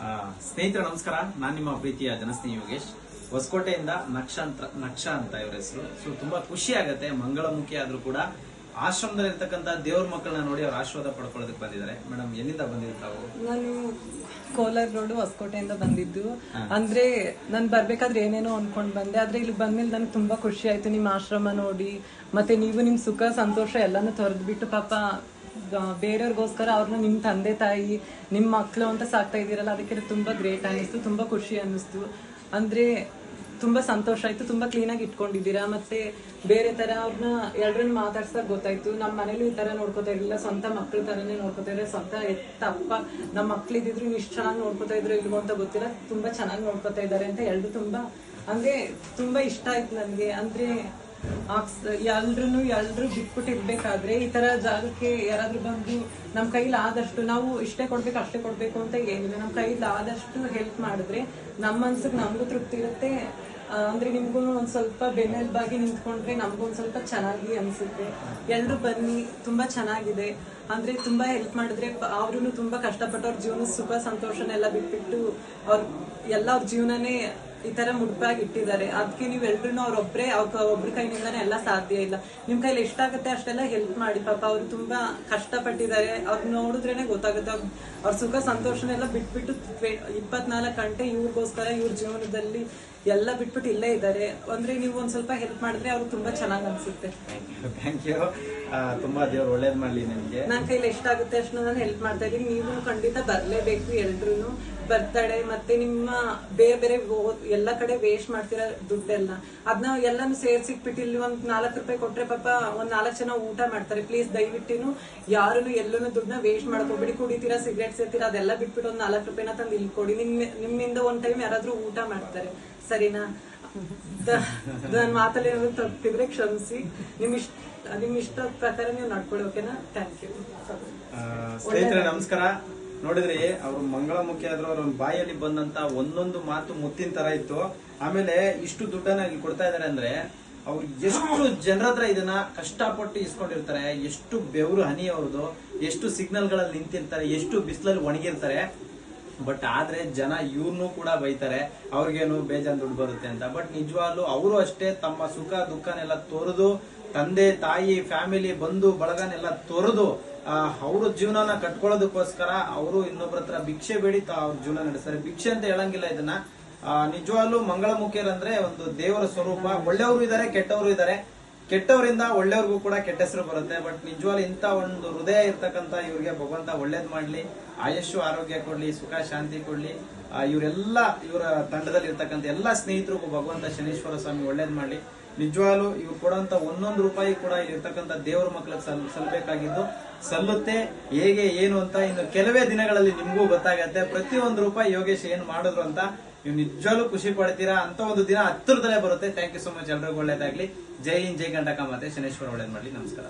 ಆ, ಸ್ನೇಹಿತರೆ ನಮಸ್ಕಾರ. ನಾನು ನಿಮ್ಮ ಪ್ರೀತಿಯ ಜನಸ್ನೇಹಿ ಯೋಗೇಶ್. ಹೊಸಕೋಟೆಯಿಂದ ನಕ್ಷಾಂತ್ರ ನಕ್ಷ ಅಂತ ಇವ್ರ ಹೆಸರು. ಸೊ ತುಂಬಾ ಖುಷಿ ಆಗತ್ತೆ. ಮಂಗಳಮುಖಿ ಆದ್ರೂ ಕೂಡ ಆಶ್ರಮದಲ್ಲಿ ಇರ್ತಕ್ಕಂತ ದೇವ್ರ ಮಕ್ಕಳನ್ನ ನೋಡಿ ಅವ್ರ ಆಶೀರ್ವಾದ ಪಡ್ಕೊಳ್ಳೋದಕ್ಕೆ ಬಂದಿದ್ದಾರೆ. ಮೇಡಮ್ ಎಲ್ಲಿಂದ ಬಂದಿರ್ತಾವು ನಾನು ಕೋಲಾರ ರೋಡ್ ಹೊಸಕೋಟೆಯಿಂದ ಬಂದಿದ್ದು. ಅಂದ್ರೆ ನಾನು ಬರ್ಬೇಕಾದ್ರೆ ಏನೇನೋ ಅನ್ಕೊಂಡ್ ಬಂದೆ. ಆದ್ರೆ ಇಲ್ಲಿ ಬಂದ್ಮೇಲೆ ನನಗೆ ತುಂಬಾ ಖುಷಿ ಆಯ್ತು. ನಿಮ್ಮ ಆಶ್ರಮ ನೋಡಿ ಮತ್ತೆ ನೀವು ನಿಮ್ ಸುಖ ಸಂತೋಷ ಎಲ್ಲಾನು ತೊರೆದ್ಬಿಟ್ಟು ಪಾಪ ಬೇರೆಯವ್ರಿಗೋಸ್ಕರ ಅವ್ರನ್ನ ನಿಮ್ಮ ತಂದೆ ತಾಯಿ ನಿಮ್ಮ ಮಕ್ಕಳು ಅಂತ ಸಾಕ್ತಾ ಇದ್ದೀರಲ್ಲ, ಅದಕ್ಕೆ ತುಂಬ ಗ್ರೇಟ್ ಅನಿಸ್ತು ತುಂಬ ಖುಷಿ ಅನ್ನಿಸ್ತು. ಅಂದರೆ ತುಂಬ ಸಂತೋಷ ಆಯಿತು, ತುಂಬ ಕ್ಲೀನಾಗಿ ಇಟ್ಕೊಂಡಿದ್ದೀರಾ? ಮತ್ತೆ ಬೇರೆ ಥರ ಅವ್ರನ್ನ ಎಲ್ಲರನ್ನ ಮಾತಾಡ್ಸಕ್ ಗೊತ್ತಾಯ್ತು ನಮ್ಮ ಮನೇಲಿ ಈ ಥರ ನೋಡ್ಕೋತಾ ಇರಲಿಲ್ಲ, ಸ್ವಂತ ಮಕ್ಕಳ ಥರನೇ ನೋಡ್ಕೋತಾ ಇದ್ರೆ, ಸ್ವಂತ ಎತ್ತ ಅಪ್ಪ ನಮ್ಮ ಮಕ್ಳಿದ್ರು ಇಷ್ಟು ಚೆನ್ನಾಗಿ ನೋಡ್ಕೋತಾ ಇದ್ರು ಇಲ್ವೋ ಅಂತ ಗೊತ್ತಿಲ್ಲ, ತುಂಬ ಚೆನ್ನಾಗಿ ನೋಡ್ಕೋತಾ ಇದ್ದಾರೆ ಅಂತ ಎಲ್ಲರೂ ತುಂಬ, ಅಂದರೆ ತುಂಬ ಇಷ್ಟ ಆಯ್ತು ನನಗೆ. ಅಂದ್ರೆ ಎಲ್ರು ಎಲ್ರು ಬಿಟ್ಬಿಟ್ಟು ಇರ್ಬೇಕಾದ್ರೆ ಈ ತರ ಜಾಗಕ್ಕೆ ಯಾರಾದ್ರೂ ಬಂದು ನಮ್ ಕೈಲಿ ಆದಷ್ಟು ನಾವು ಇಷ್ಟೇ ಕೊಡ್ಬೇಕು, ಅಷ್ಟೇ ಕೊಡ್ಬೇಕು ಅಂತ ಏನಿಲ್ಲ. ನಮ್ ಕೈಲಿ ಆದಷ್ಟು ಹೆಲ್ಪ್ ಮಾಡಿದ್ರೆ ನಮ್ಮ ಮನ್ಸಿಗೆ ನಮ್ಗೂ ತೃಪ್ತಿ ಇರುತ್ತೆ. ಅಂದ್ರೆ ನಿಮ್ಗೂ ಒಂದ್ ಸ್ವಲ್ಪ ಬೆನ್ನೆಲುಬಾಗಿ ನಿಂತ್ಕೊಂಡ್ರೆ ನಮ್ಗೂ ಒಂದ್ ಸ್ವಲ್ಪ ಚೆನ್ನಾಗಿ ಅನ್ಸುತ್ತೆ. ಎಲ್ರು ಬನ್ನಿ, ತುಂಬಾ ಚೆನ್ನಾಗಿದೆ. ಅಂದ್ರೆ ತುಂಬಾ ಹೆಲ್ಪ್ ಮಾಡಿದ್ರೆ ಅವ್ರು ತುಂಬಾ ಕಷ್ಟಪಟ್ಟು ಅವ್ರ ಜೀವನ ಸುಖ, ಸಂತೋಷನೆಲ್ಲ ಬಿಟ್ಬಿಟ್ಟು ಅವ್ರ, ಎಲ್ಲ ಅವ್ರ ಜೀವನನೇ ಈ ತರ ಮುಡ್ಪಾಗಿ ಇಟ್ಟಿದ್ದಾರೆ. ಅದಕ್ಕೆ ನೀವ್ ಎಲ್ರು ಅವ್ರೊಬ್ರೆ ಅವ್ರ ಒಬ್ರ ಕೈನಿಂದಾನೆ ಎಲ್ಲ ಸಾಧ್ಯ ಇಲ್ಲ. ನಿಮ್ ಕೈಲಿ ಎಷ್ಟಾಗುತ್ತೆ ಅಷ್ಟೆಲ್ಲ ಹೆಲ್ಪ್ ಮಾಡಿ. ಪಾಪ ಅವ್ರು ತುಂಬಾ ಕಷ್ಟಪಟ್ಟಿದ್ದಾರೆ. ಅವ್ರ ನೋಡಿದ್ರೇನೆ ಗೊತ್ತಾಗುತ್ತೆ. ಅವ್ರ ಸುಖ ಸಂತೋಷನೆಲ್ಲ ಬಿಟ್ಬಿಟ್ಟು ಇಪ್ಪತ್ನಾಲ್ಕು ಗಂಟೆ ಇವ್ರಿಗೋಸ್ಕರ ಇವ್ರ ಜೀವನದಲ್ಲಿ ಎಲ್ಲ ಬಿಟ್ಬಿಟ್ಟು ಇಲ್ಲೇ ಇದ್ದಾರೆ. ಅಂದ್ರೆ ನೀವು ಒಂದ್ ಸ್ವಲ್ಪ ಹೆಲ್ಪ್ ಮಾಡಿದ್ರೆ ಅವ್ರು ತುಂಬಾ ಚೆನ್ನಾಗ್ ಅನ್ಸುತ್ತೆ. ಥ್ಯಾಂಕ್ ಯು ತುಂಬಾ ದೇವ್ರು ಒಳ್ಳೇದ್ ಮಾಡ್ಲಿ ನಿಮ್ಗೆ. ನನ್ನ ಕೈಲಿ ಎಷ್ಟಾಗುತ್ತೆ ಅಷ್ಟು ನಾನು ಹೆಲ್ಪ್ ಮಾಡ್ತಾ ಇದ್ದೀನಿ. ನೀವು ಖಂಡಿತ ಬರ್ಲೇಬೇಕು ಎಲ್ರು ಬರ್ತಡೆ ಮತ್ತೆ ನಿಮ್ಮ ಬೇರೆ ಬೇರೆ ಎಲ್ಲ ಕಡೆ ವೇಸ್ಟ್ ಮಾಡ್ತಿರೋ ದುಡ್ಡೆಲ್ಲ. ಅದನ್ನ ಎಲ್ಲಾನು ಸೇರ್ಸಿಕ್ಬಿಟ್ಟು ಇಲ್ಲಿ ಒಂದ್ ನಾಲ್ಕು ರೂಪಾಯಿ ಕೊಟ್ರೆ ಪಾಪ ಒಂದ್ ನಾಲ್ಕು ಜನ ಊಟ ಮಾಡ್ತಾರೆ. ಪ್ಲೀಸ್ ದಯವಿಟ್ಟಿನು ಯಾರು ಎಲ್ಲೂ ದುಡ್ಡನ್ನ ವೇಸ್ಟ್ ಮಾಡ್ಕೊಬಿಡಿ. ಕುಡಿತೀರಾ ಸಿಗರೇಟ್ ಸೇರ್ತೀರಾ, ಅದೆಲ್ಲ ಬಿಟ್ಬಿಟ್ಟು ಒಂದ್ ನಾಲ್ಕು ರೂಪಾಯಿನ ತಂದು ಇಲ್ಲಿ ಕೊಡಿ. ನಿಮ್, ನಿಮ್ಮಿಂದ ಒಂದ್ ಟೈಮ್ ಯಾರಾದ್ರೂ ಊಟ ಮಾಡ್ತಾರೆ. ಸರಿನಾ? ನನ್ ಮಾತಲ್ಲಿ ಏನಾದ್ರು ತಪ್ಪಿದ್ರೆ ಕ್ಷಮಿಸಿ. ನಿಮ್ ಇಷ್ಟ ನಿಮ್ ಇಷ್ಟ ಪ್ರಕಾರ ನೀವು ನಡ್ಕೊಳ್ಳಿ ಓಕೆನಾ ಥ್ಯಾಂಕ್ ಯು ನಮಸ್ಕಾರ. ನೋಡಿದ್ರಿ, ಅವ್ರು ಮಂಗಳಮುಖಿ ಆದ್ರೂ ಅವ್ರ ಬಾಯಲ್ಲಿ ಬಂದಂತ ಒಂದೊಂದು ಮಾತು ಮುತ್ತಿನ ತರ ಇತ್ತು. ಆಮೇಲೆ ಇಷ್ಟು ದುಡ್ಡನ್ನ ಇಲ್ಲಿ ಕೊಡ್ತಾ ಇದಾರೆ ಅಂದ್ರೆ, ಅವ್ರು ಎಷ್ಟು ಜನರ ಹತ್ರ ಇದನ್ನ ಕಷ್ಟಪಟ್ಟು ಇಸ್ಕೊಂಡಿರ್ತಾರೆ, ಎಷ್ಟು ಬೆವರು ಹನಿ ಅವ್ರದ್ದು, ಎಷ್ಟು ಸಿಗ್ನಲ್ಗಳಲ್ಲಿ ನಿಂತಿರ್ತಾರೆ, ಎಷ್ಟು ಬಿಸಿಲಲ್ಲಿ ಒಣಗಿರ್ತಾರೆ ಬಟ್ ಆದ್ರೆ ಜನ ಇವ್ರನ್ನೂ ಕೂಡ ಬೈತಾರೆ, ಅವ್ರಿಗೇನು ಬೇಜಾನ್ ದುಡ್ಡು ಬರುತ್ತೆ ಅಂತ. ಬಟ್ ನಿಜವಾಗ್ಲು ಅವರು ಅಷ್ಟೇ ತಮ್ಮ ಸುಖ ದುಃಖನೆಲ್ಲ ತೊರೆದು, ತಂದೆ, ತಾಯಿ ಫ್ಯಾಮಿಲಿ ಬಂಧು ಬಳಗನೆಲ್ಲ ತೊರೆದು ಅವ್ರ ಜೀವನನ ಕಟ್ಕೊಳ್ಳೋದಕ್ಕೋಸ್ಕರ ಅವರು ಇನ್ನೊಬ್ರ ಹತ್ರ ಭಿಕ್ಷೆ ಬೇಡಿ ಅವ್ರ ಜೀವನ ನಡೆಸ್ತಾರೆ. ಭಿಕ್ಷೆ ಅಂತ ಹೇಳಂಗಿಲ್ಲ ಇದನ್ನ. ನಿಜವಾಗ್ಲೂ ಮಂಗಳಮುಖಿಯರಂದ್ರೆ ಒಂದು ದೇವರ ಸ್ವರೂಪ. ಒಳ್ಳೆಯವರು ಇದ್ದಾರೆ ಕೆಟ್ಟವರು ಇದ್ದಾರೆ ಕೆಟ್ಟವರಿಂದ ಒಳ್ಳೆಯವ್ರಿಗೂ ಕೂಡ ಕೆಟ್ಟ ಹೆಸರು ಬರುತ್ತೆ. ಬಟ್ ನಿಜವಾಗ್ಲೂ ಇಂಥ ಒಂದು ಹೃದಯ ಇರ್ತಕ್ಕಂಥ ಇವ್ರಿಗೆ ಭಗವಂತ ಒಳ್ಳೇದ್ ಮಾಡ್ಲಿ, ಆಯಸ್ಸು, ಆರೋಗ್ಯ ಕೊಡ್ಲಿ, ಸುಖ, ಶಾಂತಿ ಕೊಡ್ಲಿ ಇವರೆಲ್ಲ ಇವರ ತಂಡದಲ್ಲಿ ಇರ್ತಕ್ಕಂಥ ಎಲ್ಲ ಸ್ನೇಹಿತರಿಗೂ ಭಗವಂತ ಶನೀಶ್ವರ ಸ್ವಾಮಿ ಒಳ್ಳೇದ್ ಮಾಡ್ಲಿ. ನಿಜವಾಗ್ಲು ಇವ್ರು ಕೊಡೋಂಥ ಒಂದೊಂದು ರೂಪಾಯಿ ಕೂಡ ಇರ್ತಕ್ಕಂಥ ದೇವ್ರ ಮಕ್ಕಳಿಗೆ ಸಲ್, ಸಲ್ಬೇಕಾಗಿದ್ದು, ಸಲ್ಲುತ್ತೆ, ಹೇಗೆ, ಏನು ಅಂತ ಇನ್ನು ಕೆಲವೇ ದಿನಗಳಲ್ಲಿ ನಿಮಗೂ ಗೊತ್ತಾಗತ್ತೆ. ಪ್ರತಿಯೊಂದು ರೂಪಾಯಿ ಯೋಗೇಶ್ ಏನ್ ಮಾಡಿದ್ರು ಅಂತ ನೀವು ನಿಜವಾಗ್ಲೂ ಖುಷಿ ಪಡ್ತೀರಾ? ಅಂತ ಒಂದು ದಿನ ಹತ್ತಿರದಲ್ಲೇ ಬರುತ್ತೆ. ಥ್ಯಾಂಕ್ ಯು ಸೊ ಮಚ್ ಎಲ್ರಿಗೂ ಒಳ್ಳೇದಾಗ್ಲಿ. ಜೈ ಹಿಂದ್, ಜೈ ಗಂಟಕ ಮತ್ತೆ ಶನೇಶ್ವರ ಒಳ್ಳೇದ್ ಮಾಡ್ಲಿ. ನಮಸ್ಕಾರ.